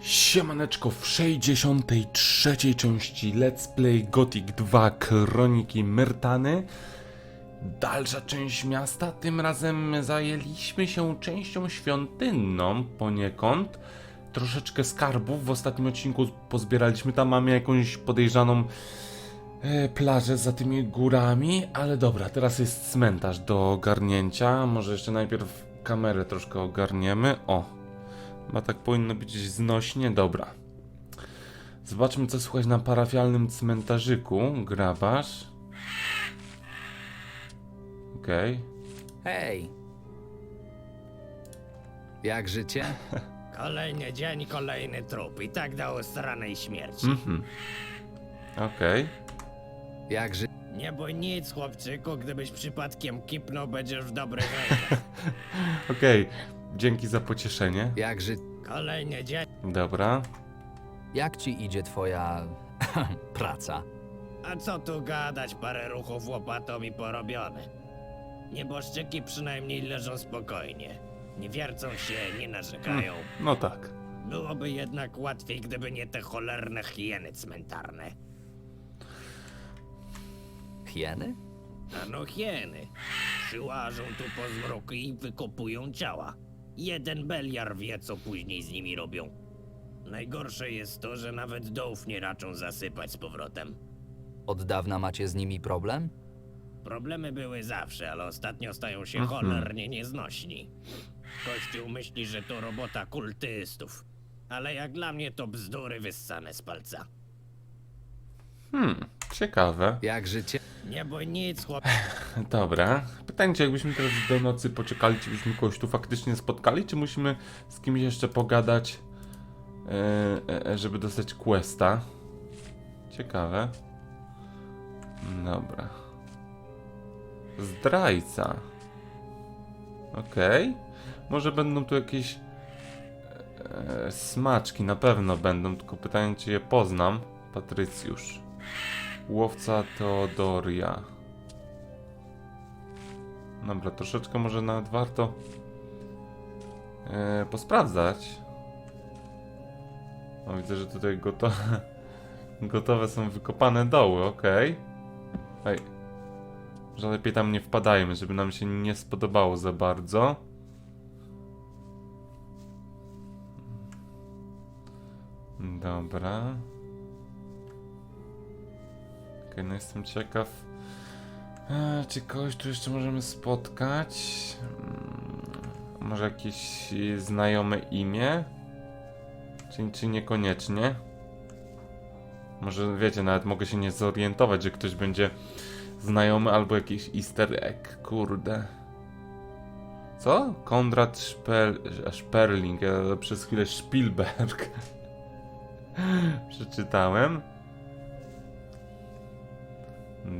Siemaneczko w 63. części Let's Play Gothic 2 Kroniki Myrtany. Dalsza część miasta, tym razem zajęliśmy się częścią świątynną poniekąd. Troszeczkę skarbów w ostatnim odcinku pozbieraliśmy, tam mamy jakąś podejrzaną e, plażę za tymi górami, ale dobra, teraz jest cmentarz do ogarnięcia. Może jeszcze najpierw kamerę troszkę ogarniemy. O, Chyba tak powinno być znośnie. Dobra. Zobaczmy, co słychać na parafialnym cmentarzyku. Grabarz. Okej. Hej! Jak życie? Kolejny dzień, kolejny trup i tak do ustaranej śmierci. Mhm. Okej. Jak ży... Nie bój nic, chłopczyku, gdybyś przypadkiem kipnął, będziesz w dobrych rękach. Okej. Dzięki za pocieszenie. Jak ży... Kolejny dzień, Dobra. Jak ci idzie twoja... praca? a co tu gadać, parę ruchów łopatą i porobione. Nieboszczyki przynajmniej leżą spokojnie. Nie wiercą się, nie narzekają. No tak. Byłoby jednak łatwiej, gdyby nie te cholerne hieny cmentarne. Hieny? Ano hieny. Przyłażą tu po zmroku i wykopują ciała. Jeden beliar wie, co później z nimi robią. Najgorsze jest to, że nawet dołów nie raczą zasypać z powrotem. Od dawna macie z nimi problem? Problemy były zawsze, ale ostatnio stają się Mhm. cholernie nieznośni. Kościół myśli, że to robota kultystów. Ale jak dla mnie to bzdury wyssane z palca. Hmm. Ciekawe. Jak życie? Nie bój nic, chłop... Dobra. Pytanie, czy jakbyśmy teraz do nocy poczekali, czy byśmy kogoś tu faktycznie spotkali, czy musimy z kimś jeszcze pogadać, e, e, żeby dostać questa? Ciekawe. Dobra. Zdrajca. Okej. Może będą tu jakieś e, smaczki, na pewno będą, tylko pytanie, czy je poznam. Patrycjusz. Łowca Teodoria. Dobra, troszeczkę może nawet warto e, posprawdzać. O, widzę, że tutaj gotowe, gotowe są wykopane doły, okej. Ej, że lepiej tam nie wpadajmy, żeby nam się nie spodobało za bardzo. Dobra. No jestem ciekaw. E, czy kogoś tu jeszcze możemy spotkać? Mm, może jakieś znajome imię? Czy, czy niekoniecznie? Może wiecie, nawet mogę się nie zorientować, że ktoś będzie znajomy albo jakiś easter egg, kurde. Co? Konrad Szper Sperling, ja przez chwilę Spielberg. Przeczytałem.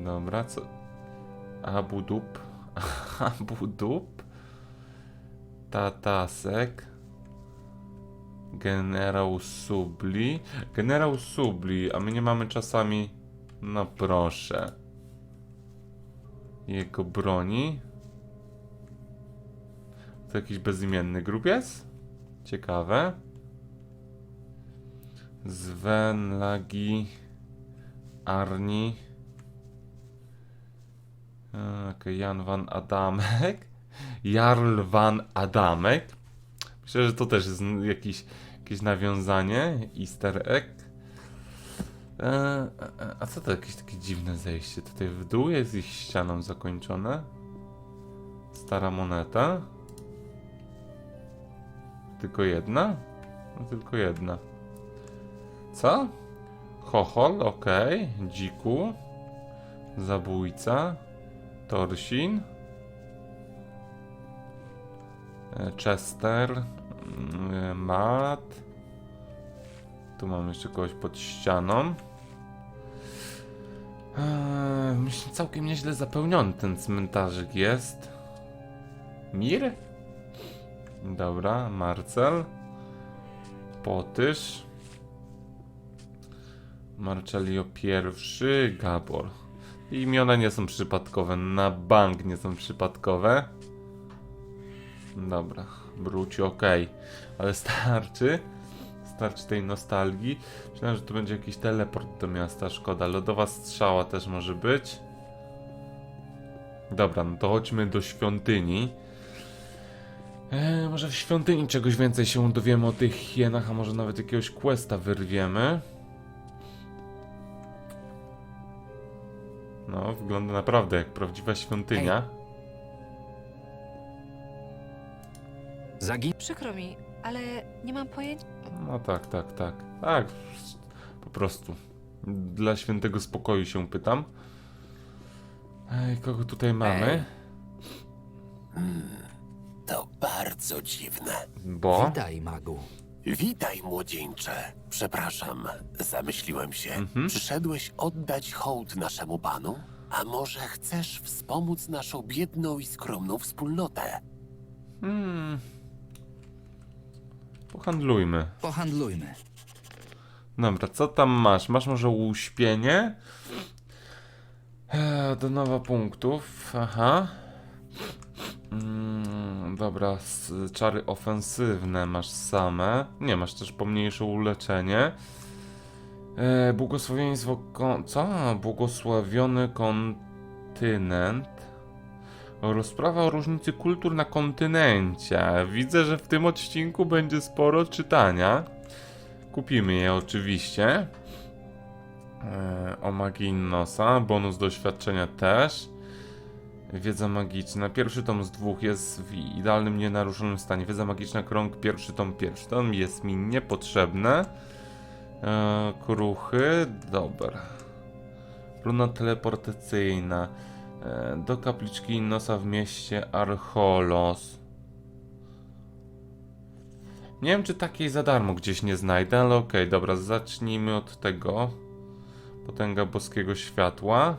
Dobra, co? Abu Dub. Abu Dub. Tatasek. Generał Subli. Generał Subli, a my nie mamy czasami. No proszę. Jego broni. To jakiś bezimienny jest? Ciekawe. Sven Lagi. Arni. Okej, Jan van Adamek. Jarl van Adamek. Myślę, że to też jest jakiś, jakieś nawiązanie. Easter egg. E, e, a co to jakieś takie dziwne zejście? Tutaj w dół jest ich ścianą zakończone. Stara moneta. Tylko jedna? No tylko jedna. Co? Chochol, okej. Dziku. Zabójca. Torsin. E, Chester. mm, Matt. Tu mam jeszcze kogoś pod ścianą. Eee, myślę, całkiem nieźle zapełniony ten cmentarzyk jest. Mir? Dobra, Marcel. Potysz. Marcelio pierwszy, Gabor. Imiona nie są przypadkowe, na bank nie są przypadkowe. Dobra, Bruci ok, ale starczy. starczy tej nostalgii. Myślałem, że to będzie jakiś teleport do miasta, szkoda. Lodowa strzała też może być. Dobra, no to chodźmy do świątyni. E, może w świątyni czegoś więcej się dowiemy o tych hienach, a może nawet jakiegoś questa wyrwiemy. No, wygląda naprawdę jak prawdziwa świątynia. Zagin... Przykro mi, ale nie mam pojęcia. No tak, tak, tak. Tak, po prostu. Dla świętego spokoju się pytam. Ej, kogo tutaj mamy? To bardzo dziwne. Bo? Witaj, magu. Witaj, młodzieńcze. Przepraszam, zamyśliłem się. Mhm. Przyszedłeś oddać hołd naszemu panu? A może chcesz wspomóc naszą biedną i skromną wspólnotę? Hmm. Pohandlujmy. Pohandlujmy. Dobra, co tam masz? Masz może uśpienie? Eee, do nowa punktów. Aha. Mm, dobra, czary ofensywne masz same. Nie, masz też pomniejsze uleczenie. Eee, błogosławieństwo. Kon- co? Błogosławiony kontynent. Rozprawa o różnicy kultur na kontynencie. Widzę, że w tym odcinku będzie sporo czytania. Kupimy je oczywiście. Eee, o magii Innosa. Bonus doświadczenia też. Wiedza magiczna. Pierwszy tom z dwóch jest w idealnym, nienaruszonym stanie. Wiedza magiczna, krąg, pierwszy tom, pierwszy tom jest mi niepotrzebne. Eee, kruchy, dobra. Runa teleportacyjna. Eee, do kapliczki Innosa w mieście Archolos. Nie wiem, czy takiej za darmo gdzieś nie znajdę, ale okej, dobra, zacznijmy od tego. Potęga boskiego światła.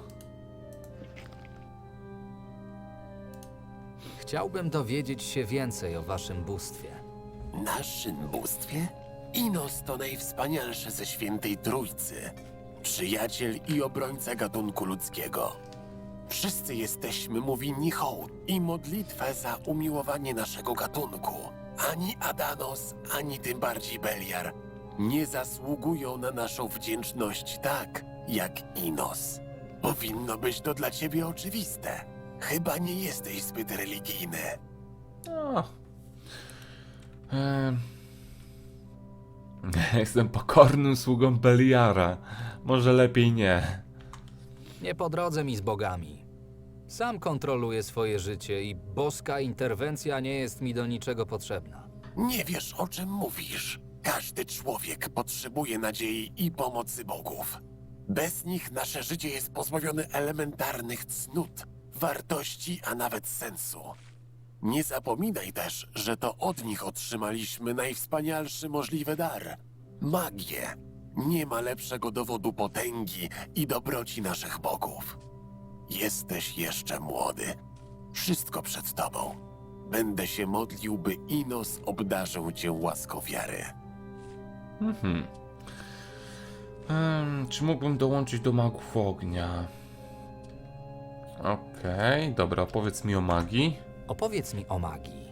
Chciałbym dowiedzieć się więcej o waszym bóstwie. Naszym bóstwie? Inos to najwspanialsze ze świętej trójcy. Przyjaciel i obrońca gatunku ludzkiego. Wszyscy jesteśmy mu winni hołd i modlitwę za umiłowanie naszego gatunku. Ani Adanos, ani tym bardziej Beliar nie zasługują na naszą wdzięczność tak, jak Inos. Powinno być to dla ciebie oczywiste. Chyba nie jesteś zbyt religijny. O. Em. Jestem pokornym sługą Beliara. Może lepiej nie. Nie po drodze mi z bogami. Sam kontroluję swoje życie i boska interwencja nie jest mi do niczego potrzebna. Nie wiesz, o czym mówisz. Każdy człowiek potrzebuje nadziei i pomocy bogów. Bez nich nasze życie jest pozbawione elementarnych cnót, wartości, a nawet sensu. Nie zapominaj też, że to od nich otrzymaliśmy najwspanialszy możliwy dar magię. Nie ma lepszego dowodu potęgi i dobroci naszych bogów. Jesteś jeszcze młody. Wszystko przed tobą. Będę się modlił, by Inos obdarzył cię łaską wiary. Mhm. Em, czy mógłbym dołączyć do magów ognia? Okej, dobra, opowiedz mi o magii. Opowiedz mi o magii.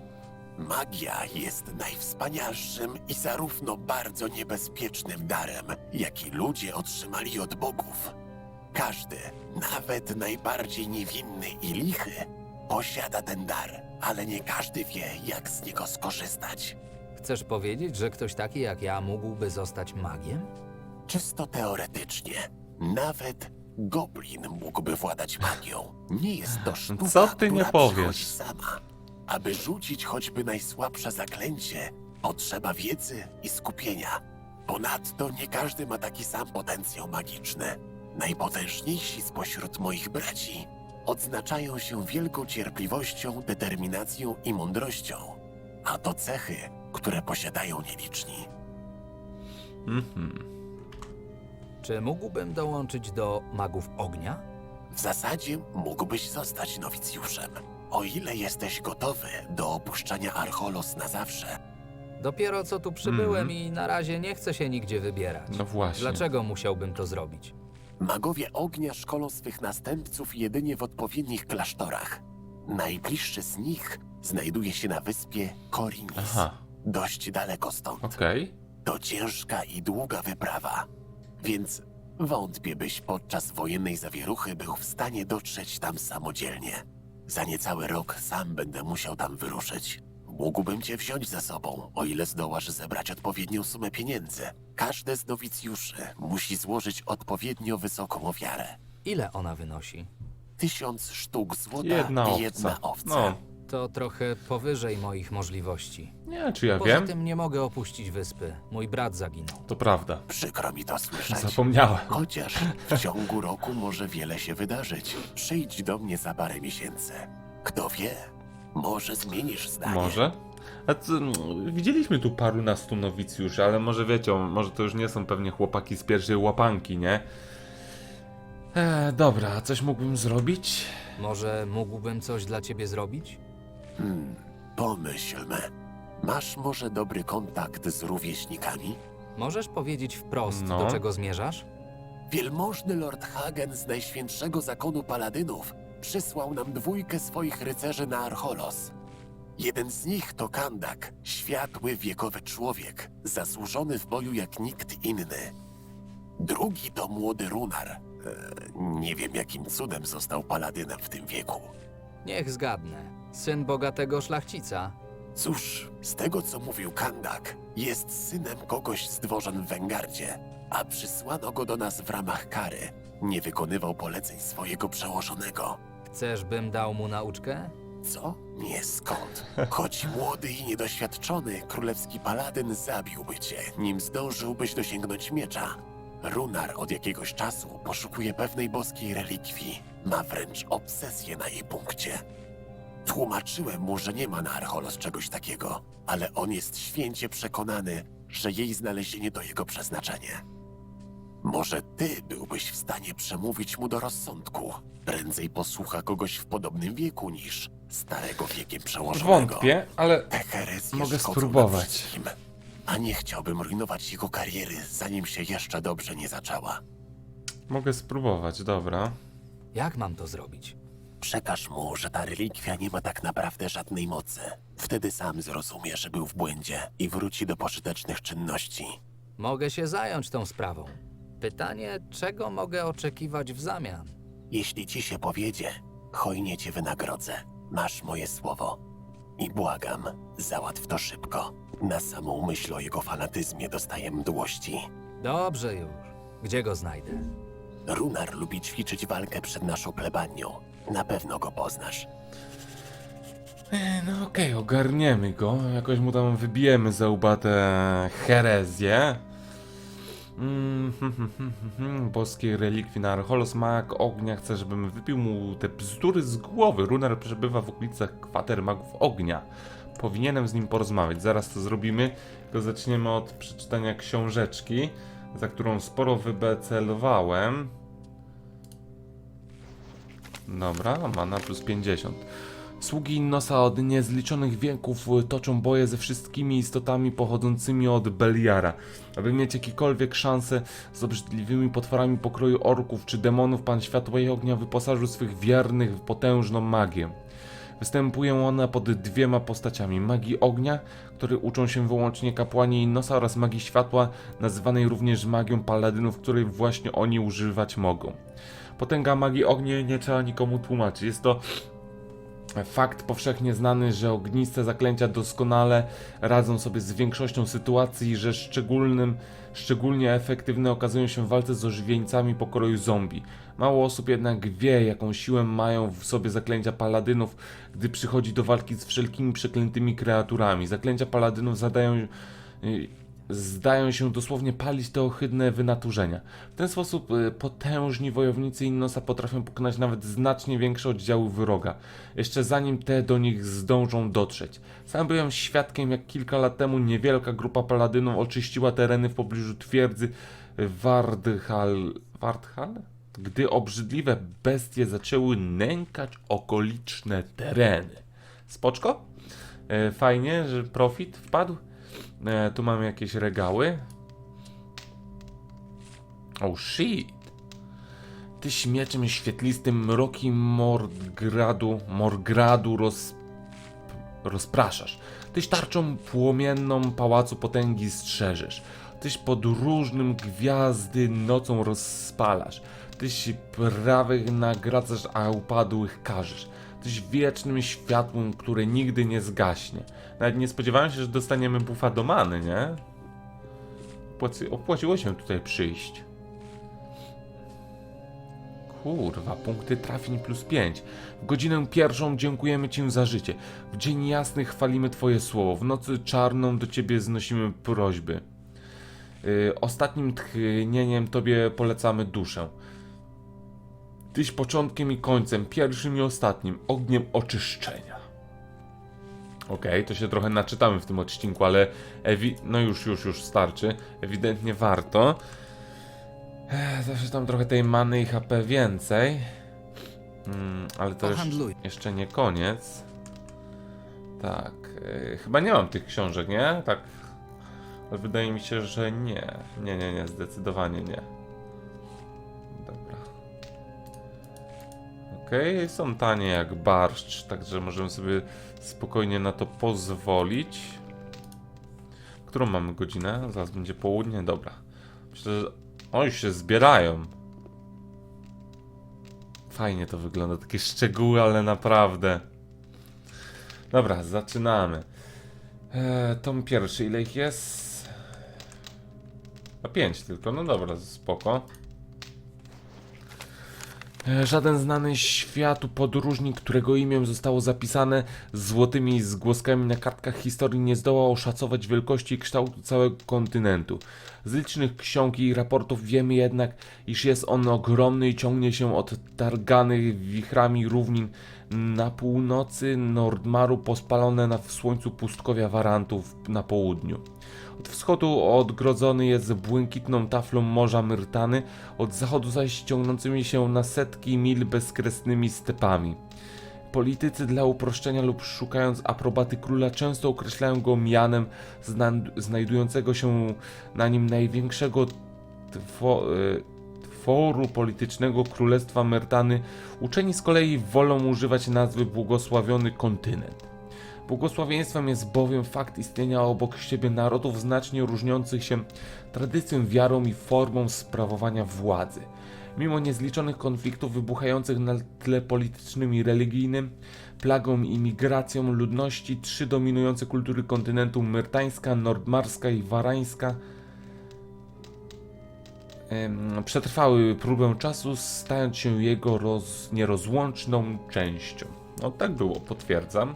Magia jest najwspanialszym i zarówno bardzo niebezpiecznym darem, jaki ludzie otrzymali od bogów. Każdy, nawet najbardziej niewinny i lichy, posiada ten dar, ale nie każdy wie, jak z niego skorzystać. Chcesz powiedzieć, że ktoś taki jak ja mógłby zostać magiem? Czysto teoretycznie, nawet goblin mógłby władać magią. Nie jest to sztuka, Co ty nie która powiesz? przychodzi sama. Aby rzucić choćby najsłabsze zaklęcie, potrzeba wiedzy i skupienia. Ponadto nie każdy ma taki sam potencjał magiczny. Najpotężniejsi spośród moich braci odznaczają się wielką cierpliwością, determinacją i mądrością. A to cechy, które posiadają nieliczni. Mhm. Czy mógłbym dołączyć do magów ognia? W zasadzie mógłbyś zostać nowicjuszem, o ile jesteś gotowy do opuszczania Archolos na zawsze. Dopiero co tu przybyłem Mhm. i na razie nie chcę się nigdzie wybierać. No właśnie. Dlaczego musiałbym to zrobić? Magowie ognia szkolą swych następców jedynie w odpowiednich klasztorach. Najbliższy z nich znajduje się na wyspie Korinis, Aha, dość daleko stąd. okej. To ciężka i długa wyprawa, więc wątpię, byś podczas wojennej zawieruchy był w stanie dotrzeć tam samodzielnie. Za niecały rok sam będę musiał tam wyruszyć. Mógłbym cię wziąć ze sobą, o ile zdołasz zebrać odpowiednią sumę pieniędzy. Każdy z nowicjuszy musi złożyć odpowiednio wysoką ofiarę. Ile ona wynosi? Tysiąc sztuk złota Jedna i owca. jedna owca. No, To trochę powyżej moich możliwości. nie, czy ja Poza wiem? tym nie mogę opuścić wyspy. Mój brat zaginął. To prawda. Przykro mi to słyszeć. Zapomniałem. Chociaż w ciągu roku może wiele się wydarzyć. Przyjdź do mnie za parę miesięcy. Kto wie, może zmienisz zdanie. Może? A co, mm, widzieliśmy tu paru nastu nowicjuszy, ale może wiecie, może to już nie są pewnie chłopaki z pierwszej łapanki, nie? E, dobra, a coś mógłbym zrobić? Może mógłbym coś dla ciebie zrobić? Hmm, pomyślmy. Masz może dobry kontakt z rówieśnikami? Możesz powiedzieć wprost, No. do czego zmierzasz? Wielmożny Lord Hagen z Najświętszego Zakonu Paladynów przysłał nam dwójkę swoich rycerzy na Archolos. Jeden z nich to Kandak, światły wiekowy człowiek, zasłużony w boju jak nikt inny. Drugi to młody Runar. E, nie wiem jakim cudem został paladynem w tym wieku. Niech zgadnę. Syn bogatego szlachcica. Cóż, z tego co mówił Kandak, jest synem kogoś z dworzan w Węgardzie, a przysłano go do nas w ramach kary. Nie wykonywał poleceń swojego przełożonego. Chcesz, bym dał mu nauczkę? Co? Nie skąd. Choć młody i niedoświadczony, królewski paladyn zabiłby cię, nim zdążyłbyś dosięgnąć miecza. Runar od jakiegoś czasu poszukuje pewnej boskiej relikwii. Ma wręcz obsesję na jej punkcie. Tłumaczyłem mu, że nie ma na Archolos czegoś takiego, ale on jest święcie przekonany, że jej znalezienie to jego przeznaczenie. Może ty byłbyś w stanie przemówić mu do rozsądku. Prędzej posłucha kogoś w podobnym wieku niż starego wiekiem przełożonego. Wątpię, ale Te herezje Mogę szkodzą spróbować. wszystkim. A nie chciałbym rujnować jego kariery, zanim się jeszcze dobrze nie zaczęła. mogę spróbować, dobra. Jak mam to zrobić? Przekaż mu, że ta relikwia nie ma tak naprawdę żadnej mocy. Wtedy sam zrozumie, że był w błędzie i wróci do pożytecznych czynności. Mogę się zająć tą sprawą. Pytanie, czego mogę oczekiwać w zamian? Jeśli ci się powiedzie, hojnie cię wynagrodzę. Masz moje słowo. I błagam, załatw to szybko. Na samą myśl o jego fanatyzmie dostaję mdłości. Dobrze już. Gdzie go znajdę? Runar lubi ćwiczyć walkę przed naszą plebanią. Na pewno go poznasz. E, No okej, ogarniemy go. Jakoś mu tam wybijemy za łba te herezje. Mm, hm, hm, hm, hm, hm. Boskie relikwii na Archolos Mag ognia chce, żebym wypił mu te bzdury z głowy. Runar przebywa w okolicach kwater magów ognia. Powinienem z nim porozmawiać. Zaraz to zrobimy. Tylko zaczniemy od przeczytania książeczki, za którą sporo wybecelowałem. Dobra, mana plus 50. Sługi Innosa od niezliczonych wieków y, toczą boje ze wszystkimi istotami pochodzącymi od Beliara. Aby mieć jakiekolwiek szanse z obrzydliwymi potworami pokroju orków czy demonów, Pan Światła i Ognia wyposażył swych wiernych w potężną magię. Występują one pod dwiema postaciami: magii ognia, które uczą się wyłącznie kapłani Innosa, oraz magii światła, nazywanej również magią paladynów, której właśnie oni używać mogą. Potęga magii ognia nie trzeba nikomu tłumaczyć. Jest to fakt powszechnie znany, że ogniste zaklęcia doskonale radzą sobie z większością sytuacji, że szczególnym, szczególnie efektywne okazują się w walce z ożywieńcami pokroju zombie. Mało osób jednak wie, jaką siłę mają w sobie zaklęcia paladynów, gdy przychodzi do walki z wszelkimi przeklętymi kreaturami. Zaklęcia paladynów zadają y, zdają się dosłownie palić te ohydne wynaturzenia. W ten sposób y, potężni wojownicy Innosa potrafią pokonać nawet znacznie większe oddziały wroga, jeszcze zanim te do nich zdążą dotrzeć. Sam byłem świadkiem, jak kilka lat temu niewielka grupa paladynów oczyściła tereny w pobliżu twierdzy Wardhal... Wardhal? Gdy obrzydliwe bestie zaczęły nękać okoliczne tereny. Spoczko? E, Fajnie, że profit wpadł. E, tu mamy jakieś regały. Oh shit. Ty śmieczem świetlistym mroki Morgradu, Morgradu roz, rozpraszasz. Tyś tarczą płomienną pałacu potęgi strzeżesz. Tyś pod różnym gwiazdy nocą rozpalasz. Tyś prawych nagradzasz, a upadłych karzesz. Tyś wiecznym światłem, które nigdy nie zgaśnie. Nawet nie spodziewałem się, że dostaniemy bufa do many, nie? Opłaci- opłaciło się tutaj przyjść. Kurwa, punkty trafień plus 5. W godzinę pierwszą dziękujemy Ci za życie. W dzień jasny chwalimy Twoje słowo. W nocy czarną do Ciebie znosimy prośby. Yy, ostatnim tchnieniem Tobie polecamy duszę. Tyś początkiem i końcem, pierwszym i ostatnim, ogniem oczyszczenia. Okej, to się trochę naczytamy w tym odcinku, ale no już, już, już starczy. Ewidentnie warto. Ech, Zawsze tam trochę tej many i HP więcej. Mm, ale to już jeszcze nie koniec. Tak, e, chyba nie mam tych książek, nie? Tak. Ale wydaje mi się, że nie. Nie, nie, nie, zdecydowanie nie. Okej, są tanie jak barszcz, także możemy sobie spokojnie na to pozwolić. Którą mamy godzinę? Zaraz będzie południe, dobra. Myślę, że oni się zbierają. Fajnie to wygląda, takie szczegóły, ale naprawdę. Dobra, zaczynamy. Eee, tom pierwszy, ile ich jest? A pięć tylko, no dobra, spoko. E, Żaden znany światu podróżnik, którego imię zostało zapisane złotymi zgłoskami na kartkach historii, nie zdołał oszacować wielkości i kształtu całego kontynentu. Z licznych ksiąg i raportów wiemy jednak, iż jest on ogromny i ciągnie się od targanych wichrami równin na północy Nordmaru po spalone na w słońcu pustkowia Warantów na południu. Od wschodu odgrodzony jest błękitną taflą Morza Myrtany, od zachodu zaś ciągnącymi się na setki mil bezkresnymi stepami. Politycy dla uproszczenia lub szukając aprobaty króla często określają go mianem zna- znajdującego się na nim największego two, y, tworu politycznego Królestwa Myrtany. Uczeni z kolei wolą używać nazwy błogosławiony kontynent. Błogosławieństwem jest bowiem fakt istnienia obok siebie narodów znacznie różniących się tradycją, wiarą i formą sprawowania władzy. Mimo niezliczonych konfliktów wybuchających na tle politycznym i religijnym, plagą i migracją ludności, trzy dominujące kultury kontynentu myrtańska, nordmarska i warańska przetrwały próbę czasu, stając się jego roz, nierozłączną częścią. No tak było, potwierdzam.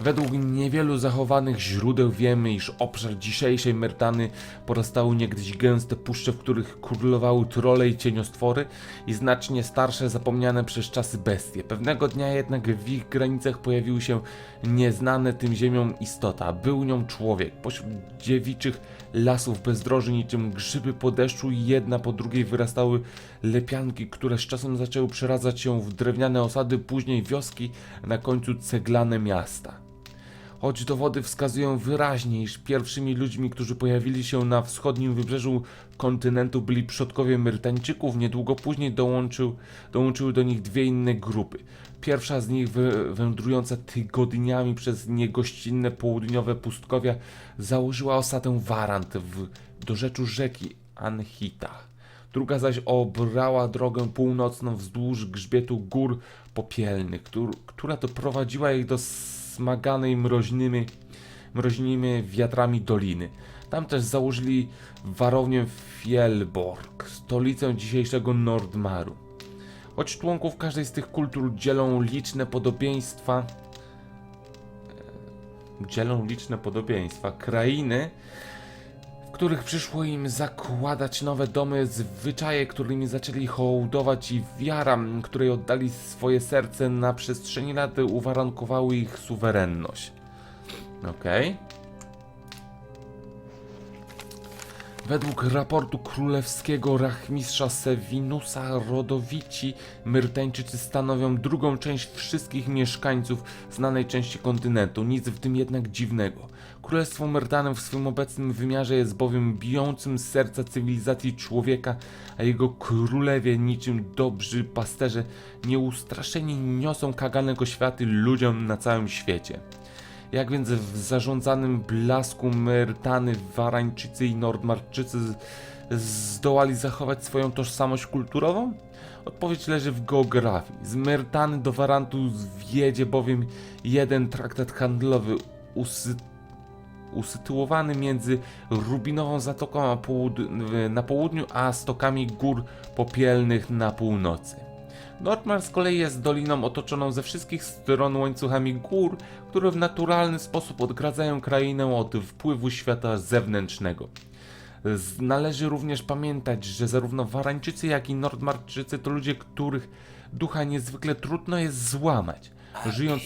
Według niewielu zachowanych źródeł wiemy, iż obszar dzisiejszej Myrtany porastały niegdyś gęste puszcze, w których królowały trole i cieniostwory i znacznie starsze, zapomniane przez czasy bestie. Pewnego dnia jednak w ich granicach pojawił się nieznane tym ziemiom istota. Był nią człowiek. Pośród dziewiczych lasów bezdroży niczym grzyby po deszczu jedna po drugiej wyrastały lepianki, które z czasem zaczęły przeradzać się w drewniane osady, później wioski, na końcu ceglane miasta. Choć dowody wskazują wyraźnie, iż pierwszymi ludźmi, którzy pojawili się na wschodnim wybrzeżu kontynentu byli przodkowie Myrtańczyków, niedługo później dołączył, dołączyły do nich dwie inne grupy. Pierwsza z nich, wędrująca tygodniami przez niegościnne południowe pustkowia, założyła osadę Warant w dorzeczu rzeki Anhita. Druga zaś obrała drogę północną wzdłuż grzbietu gór popielnych, któr, która doprowadziła ich do smaganej mroźnymi, mroźnymi wiatrami doliny. Tam też założyli warownię Fjellborg, stolicę dzisiejszego Nordmaru. Choć członków każdej z tych kultur dzielą liczne podobieństwa, e, dzielą liczne podobieństwa, krainy, których przyszło im zakładać nowe domy, zwyczaje, którymi zaczęli hołdować i wiara, której oddali swoje serce na przestrzeni lat uwarunkowały ich suwerenność. Okej. Według raportu królewskiego rachmistrza Sevinusa rodowici Myrtańczycy stanowią drugą część wszystkich mieszkańców znanej części kontynentu, nic w tym jednak dziwnego. Królestwo Myrtanem w swym obecnym wymiarze jest bowiem bijącym z serca cywilizacji człowieka, a jego królewie niczym dobrzy pasterze nieustraszeni niosą kaganego światy ludziom na całym świecie. Jak więc w zarządzanym blasku Myrtany, Warańczycy i Nordmarczycy zdołali zachować swoją tożsamość kulturową? Odpowiedź leży w geografii. Z Myrtany do Warantu wiedzie bowiem jeden traktat handlowy usy usytuowany między Rubinową Zatoką na południu, a stokami gór popielnych na północy. Nordmar z kolei jest doliną otoczoną ze wszystkich stron łańcuchami gór, które w naturalny sposób odgradzają krainę od wpływu świata zewnętrznego. Należy również pamiętać, że zarówno Warańczycy, jak i Nordmarczycy to ludzie, których ducha niezwykle trudno jest złamać. Żyjąc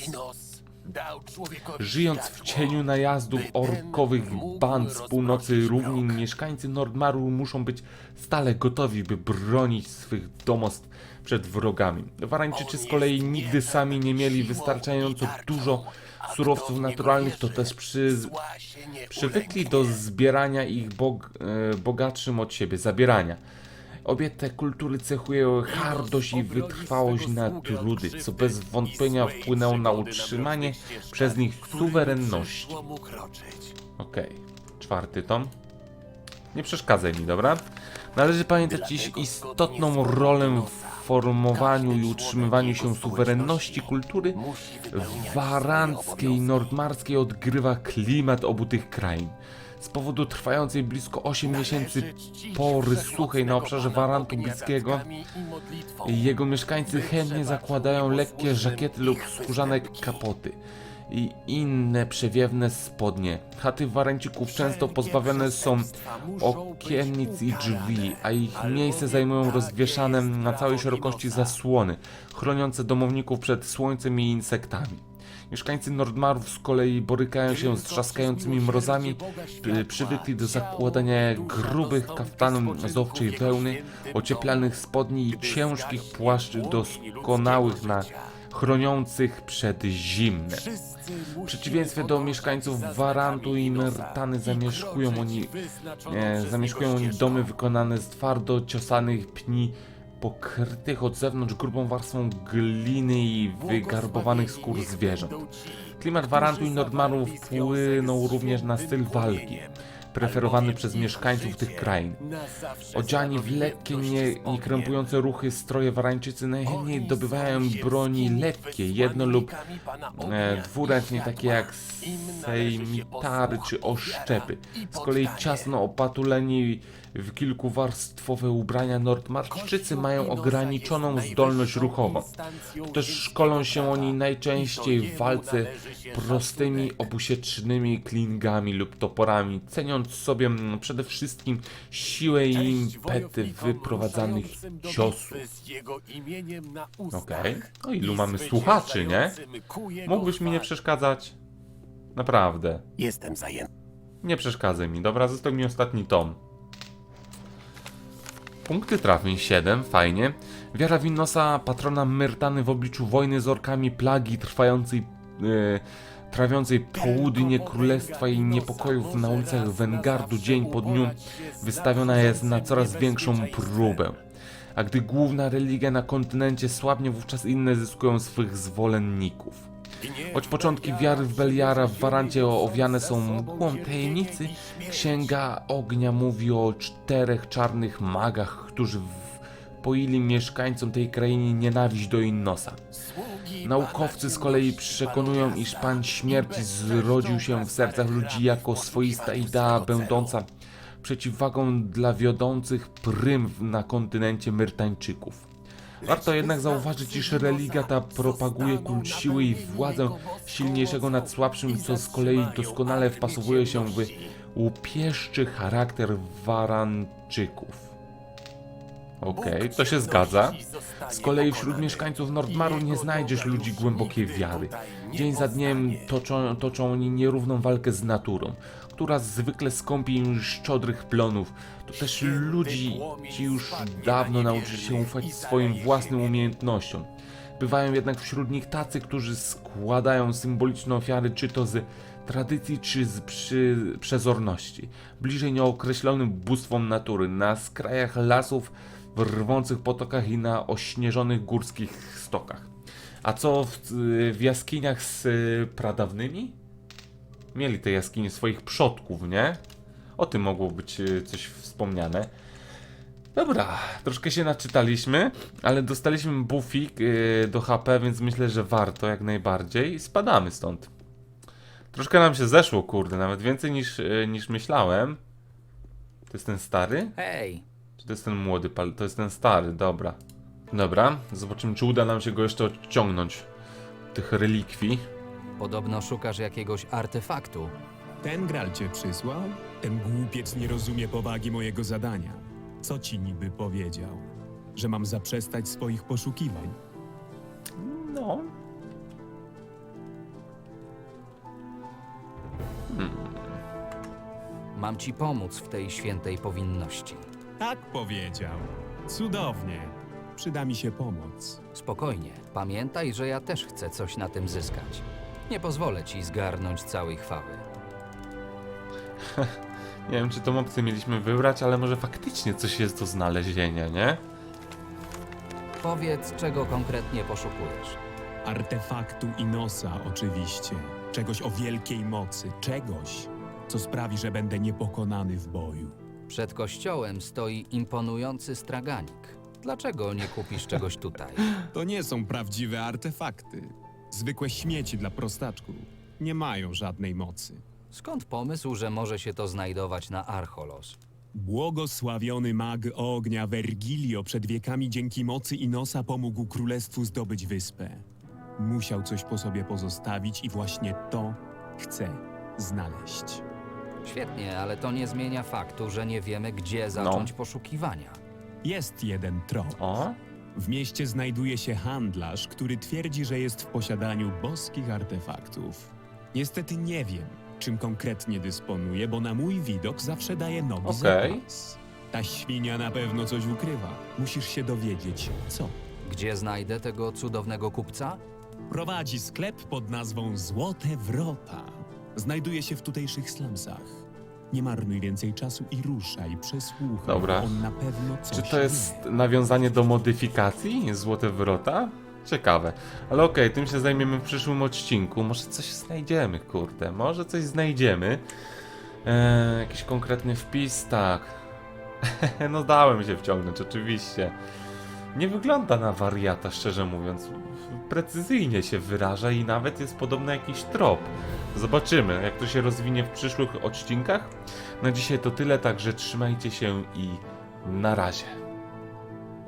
Żyjąc w cieniu najazdów orkowych band z północy równin, mieszkańcy Nordmaru muszą być stale gotowi, by bronić swych domostw przed wrogami. Warańczycy z kolei nigdy sami nie mieli wystarczająco dużo surowców naturalnych, to też przy, przywykli do zbierania ich bog, e, bogatszym od siebie, zabierania. Obie te kultury cechują hardość i wytrwałość na trudy, co bez wątpienia wpłynęło na utrzymanie przez nich suwerenności. Okej, czwarty tom. Nie przeszkadzaj mi, dobra? Należy pamiętać, iż istotną rolę w formowaniu i utrzymywaniu się suwerenności kultury waranckiej nordmarskiej odgrywa klimat obu tych krain. Z powodu trwającej blisko 8 miesięcy pory suchej na obszarze Warantu Bliskiego, jego mieszkańcy chętnie zakładają lekkie żakiety lub skórzane kapoty i inne przewiewne spodnie. Chaty Warańczyków często pozbawione są okiennic i drzwi, a ich miejsce zajmują takie rozwieszane na całej szerokości zasłony, chroniące domowników przed słońcem i insektami. Mieszkańcy Nordmarów z kolei borykają się z trzaskającymi mrozami, przy- przywykli do zakładania grubych kaftanów z owczej wełny, ocieplanych spodni i ciężkich płaszczy doskonałych na chroniących przed zimnem. W przeciwieństwie do mieszkańców Warantu i Myrtany zamieszkują oni, e, zamieszkują oni domy wykonane z twardo ciosanych pni, pokrytych od zewnątrz grubą warstwą gliny i wygarbowanych skór zwierząt. Klimat Warantu i Nordmaru wpłynął również na styl walki, preferowany przez mieszkańców tych krain. Odziani w lekkie, nie, nie ruchy stroje Warańczycy najchętniej dobywają broni lekkie, jedno lub e, dwuręcznie, takie jak sejmitary czy oszczepy. Z kolei ciasno opatuleni w kilkuwarstwowe ubrania Nordmarczycy mają ograniczoną zdolność ruchową. Też szkolą się oni najczęściej w walce prostymi, obusiecznymi klingami lub toporami, ceniąc sobie mm, przede wszystkim siłę i impety wyprowadzanych ciosów. Okej. No ilu mamy słuchaczy, nie? Mógłbyś mi nie przeszkadzać? Naprawdę. Jestem zajęty. Nie przeszkadzaj mi, dobra, został mi ostatni tom. Punkty trafień 7, fajnie. Wiara Winnosa, patrona Myrtany w obliczu wojny z orkami, plagi trwającej, e, trawiącej południe królestwa i niepokojów na ulicach Wengardu dzień po dniu, wystawiona jest na coraz większą próbę. A gdy główna religia na kontynencie słabnie, wówczas inne zyskują swych zwolenników. Choć początki wiary w Beliara w Warancie owiane są mgłą tajemnicy, Księga Ognia mówi o czterech czarnych magach, którzy poili mieszkańcom tej krainy nienawiść do Innosa. Naukowcy z kolei przekonują, iż Pan Śmierci zrodził się w sercach ludzi jako swoista idea będąca przeciwwagą dla wiodących prym na kontynencie Myrtańczyków. Warto jednak zauważyć, iż religia ta propaguje kult siły i władzę silniejszego nad słabszym, co z kolei doskonale wpasowuje się w łupieszczy charakter Waranczyków. Okej, Bóg to się zgadza. Z kolei wśród mieszkańców Nordmaru nie znajdziesz ludzi głębokiej wiary. Dzień za dniem toczą, toczą oni nierówną walkę z naturą, która zwykle skąpi szczodrych plonów. To też ludzi ci już dawno na nauczyli się ufać swoim własnym umiejętnościom. Bywają jednak wśród nich tacy, którzy składają symboliczne ofiary czy to z tradycji, czy z przy, przezorności. Bliżej nieokreślonym bóstwom natury, na skrajach lasów, w rwących potokach i na ośnieżonych górskich stokach. A co w, w jaskiniach z y, pradawnymi? Mieli te jaskinie swoich przodków, nie? O tym mogło być y, coś wspomniane. Dobra, troszkę się naczytaliśmy, ale dostaliśmy bufik yy, do HP, więc myślę, że warto jak najbardziej. Spadamy stąd. Troszkę nam się zeszło, kurde, nawet więcej niż, yy, niż myślałem. To jest ten stary? Hej, Czy to jest ten młody pal? To jest ten stary, dobra. Dobra, zobaczymy, czy uda nam się go jeszcze odciągnąć. Tych relikwii. Podobno szukasz jakiegoś artefaktu. Ten gral cię przysłał? Ten głupiec nie rozumie powagi mojego zadania. Co ci niby powiedział? Że mam zaprzestać swoich poszukiwań? No. Mam ci pomóc w tej świętej powinności. Tak powiedział. Cudownie. Przyda mi się pomoc. Spokojnie, pamiętaj, że ja też chcę coś na tym zyskać. Nie pozwolę ci zgarnąć całej chwały. Nie wiem, czy tą opcję mieliśmy wybrać, ale może faktycznie coś jest do znalezienia, nie? Powiedz, czego konkretnie poszukujesz. Artefaktu Inosa, oczywiście. Czegoś o wielkiej mocy. Czegoś, co sprawi, że będę niepokonany w boju. Przed kościołem stoi imponujący straganik. Dlaczego nie kupisz czegoś tutaj? To nie są prawdziwe artefakty. Zwykłe śmieci dla prostaczków. Nie mają żadnej mocy. Skąd pomysł, że może się to znajdować na Archolos? Błogosławiony mag ognia Vergilio przed wiekami dzięki mocy Inosa pomógł królestwu zdobyć wyspę. Musiał coś po sobie pozostawić i właśnie to chce znaleźć. Świetnie, ale to nie zmienia faktu, że nie wiemy, gdzie zacząć poszukiwania. Jest jeden trop. O, W mieście znajduje się handlarz, który twierdzi, że jest w posiadaniu boskich artefaktów. Niestety nie wiem, czym konkretnie dysponuje, bo na mój widok zawsze daje nogi Okej. zapas. Ta świnia na pewno coś ukrywa. Musisz się dowiedzieć, co. Gdzie znajdę tego cudownego kupca? Prowadzi sklep pod nazwą Złote Wrota. Znajduje się w tutejszych slumsach. Nie marnuj więcej czasu i ruszaj, przesłuchaj, Dobra. bo on na pewno coś czy to jest wie. nawiązanie do modyfikacji Złote Wrota? Ciekawe. Ale okej, tym się zajmiemy w przyszłym odcinku. Może coś znajdziemy, kurde. Może coś znajdziemy. Eee, jakiś konkretny wpis, tak. no dałem się wciągnąć, oczywiście. Nie wygląda na wariata, szczerze mówiąc. Precyzyjnie się wyraża i nawet jest podobny jakiś trop. Zobaczymy, jak to się rozwinie w przyszłych odcinkach. Na dzisiaj to tyle, także trzymajcie się i na razie.